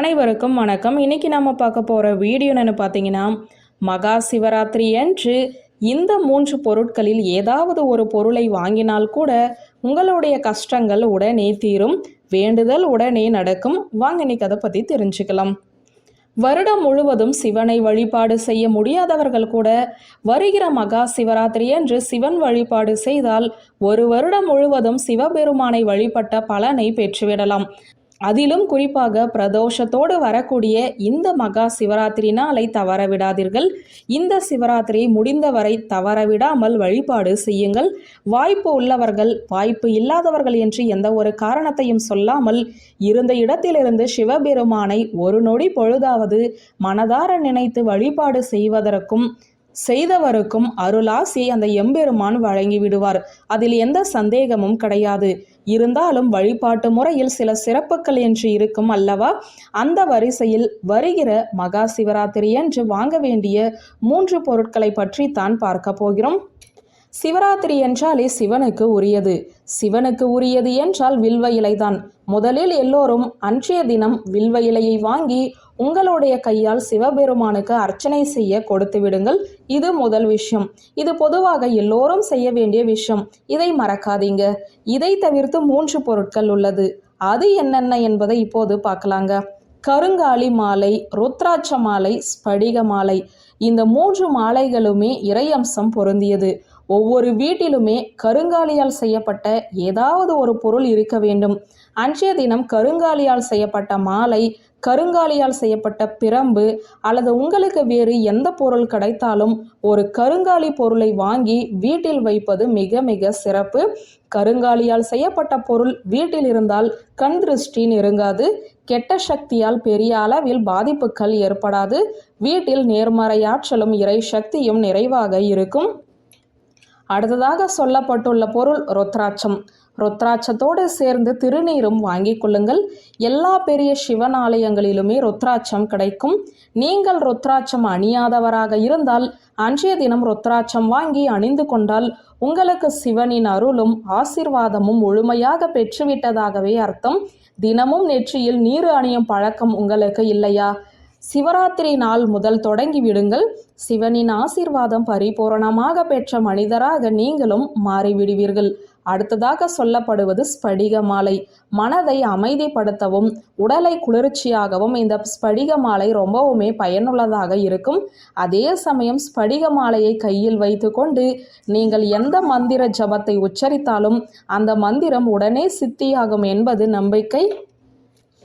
அனைவருக்கும் வணக்கம். இன்னைக்கு நம்ம பார்க்க போகிற வீடியோ என்னன்னு பார்த்தீங்கன்னா மகா சிவராத்திரி அன்று இந்த மூன்று பொருட்களில் ஏதாவது ஒரு பொருளை வாங்கினால் கூட உங்களுடைய கஷ்டங்கள் உடனே தீரும் வேண்டுதல் உடனே நடக்கும். வாங்க இன்னைக்கு அதை பற்றி தெரிஞ்சுக்கலாம். வருடம் முழுவதும் சிவனை வழிபாடு செய்ய முடியாதவர்கள் கூட வருகிற மகா சிவராத்திரி அன்று சிவன் வழிபாடு செய்தால் ஒரு வருடம் முழுவதும் சிவபெருமானை வழிபட்ட பலனை பெற்றுவிடலாம். அதிலும் குறிப்பாக பிரதோஷத்தோடு வரக்கூடிய இந்த மகா சிவராத்திரி நாளை தவற விடாதீர்கள் இந்த சிவராத்திரியை முடிந்தவரை தவற விடாமல் வழிபாடு செய்யுங்கள். வாய்ப்பு உள்ளவர்கள் வாய்ப்பு இல்லாதவர்கள் என்று எந்த ஒரு காரணத்தையும் சொல்லாமல் இருந்த இடத்திலிருந்து சிவபெருமானை ஒரு நொடி பொழுதாவது மனதார நினைத்து வழிபாடு செய்வதற்கும் செய்தவருக்கும் அருளாசி அந்த எம்பெருமான் வழங்கி விடுவார் அதில் எந்த சந்தேகமும் கிடையாது. இருந்தாலும் வழிபாட்டு முறையில் சில சிறப்புகள் என்று இருக்கும் அல்லவா? அந்த வரிசையில் வருகிற மகா சிவராத்திரி என்று வாங்க வேண்டிய மூன்று பொருட்களை பற்றி தான் பார்க்க போகிறோம். சிவராத்திரி என்றாலே சிவனுக்கு உரியது. சிவனுக்கு உரியது என்றால் வில்வ இலைதான். முதலில் எல்லோரும் அன்றைய தினம் வில்வ இலையை வாங்கி உங்களுடைய கையால் சிவபெருமானுக்கு அர்ச்சனை செய்ய கொடுத்து விடுங்கள். இது முதல் விஷயம். இது பொதுவாக எல்லோரும் செய்ய வேண்டிய விஷயம். இதை மறக்காதீங்க. இதை தவிர்த்து மூன்று பொருட்கள் உள்ளது. அது என்னென்ன என்பதை இப்போது பார்க்கலாங்க. கருங்காலி மாலை ருத்ராட்ச மாலை ஸ்படிக மாலை. இந்த மூன்று மாலைகளுமே இறையம்சம் பொருந்தியது. ஒவ்வொரு வீட்டிலுமே கருங்காலியால் செய்யப்பட்ட ஏதாவது ஒரு பொருள் இருக்க வேண்டும். அன்றைய தினம் கருங்காலியால் செய்யப்பட்ட மாலை கருங்காலியால் செய்யப்பட்ட பிரம்பு அல்லது உங்களுக்கு வேறு எந்த பொருள் கிடைத்தாலும் ஒரு கருங்காலி பொருளை வாங்கி வீட்டில் வைப்பது மிக மிக சிறப்பு. கருங்காலியால் செய்யப்பட்ட பொருள் வீட்டில் இருந்தால் கண் திருஷ்டி நெருங்காது கெட்ட சக்தியால் பெரிய அளவில் பாதிப்புகள் ஏற்படாது. வீட்டில் நேர்மறையாற்றலும் இறை சக்தியும் நிறைவாக இருக்கும். அடுத்ததாக சொல்லப்பட்டுள்ள பொருள் ருத்ராட்சம். ருத்ராட்சத்தோடு சேர்ந்து திருநீரும் வாங்கிக் கொள்ளுங்கள். எல்லா பெரிய சிவன் ஆலயங்களிலுமே ருத்ராட்சம் கிடைக்கும். நீங்கள் ருத்ராட்சம் அணியாதவராக இருந்தால் அன்றைய தினம் ருத்ராட்சம் வாங்கி அணிந்து கொண்டால் உங்களுக்கு சிவனின் அருளும் ஆசிர்வாதமும் முழுமையாக பெற்றுவிட்டதாகவே அர்த்தம். தினமும் நெற்றியில் நீர் அணியும் பழக்கம் உங்களுக்கு இல்லையா? சிவராத்திரி நாள் முதல் தொடங்கி விடுங்கள். சிவனின் ஆசீர்வாதம் பரிபூரணமாக பெற்ற மனிதராக நீங்களும் மாறிவிடுவீர்கள். அடுத்ததாக சொல்லப்படுவது ஸ்படிக மாலை மனதை அமைதிப்படுத்தவும் உடலை குளிர்ச்சியாகவும் இந்த ஸ்படிக மாலை ரொம்பவுமே பயனுள்ளதாக இருக்கும். அதே சமயம் ஸ்படிக மாலையை கையில் வைத்துக்கொண்டு நீங்கள் எந்த மந்திர ஜபத்தை உச்சரித்தாலும் அந்த மந்திரம் உடனே சித்தியாகும் என்பது நம்பிக்கை.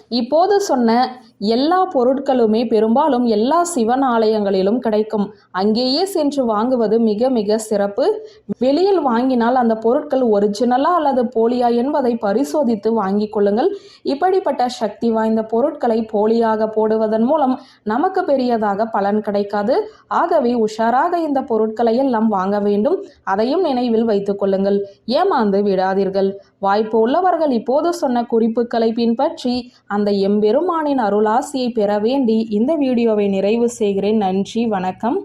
இப்போது சொன்ன எல்லா பொருட்களுமே பெரும்பாலும் எல்லா சிவன் ஆலயங்களிலும் கிடைக்கும். அங்கேயே சென்று வாங்குவது மிக மிக சிறப்பு. வெளியில் வாங்கினால் அந்த பொருட்கள் ஒரிஜினலா அல்லது போலியா என்பதை பரிசோதித்து வாங்கிக் கொள்ளுங்கள். இப்படிப்பட்ட சக்தி வாய்ந்த பொருட்களை போலியாக போடுவதன் மூலம் நமக்கு பெரியதாக பலன் கிடைக்காது. ஆகவே உஷாராக இந்த பொருட்களை எல்லாம் வாங்க வேண்டும். அதையும் நினைவில் வைத்துக் கொள்ளுங்கள். ஏமாந்து விடாதீர்கள். வாய்ப்பு உள்ளவர்கள் இப்போது சொன்ன குறிப்புகளை பின்பற்றி அந்த எம்பெருமானின் அருளாசியை பெற வேண்டி இந்த வீடியோவை நிறைவு செய்கிறேன். நன்றி வணக்கம்.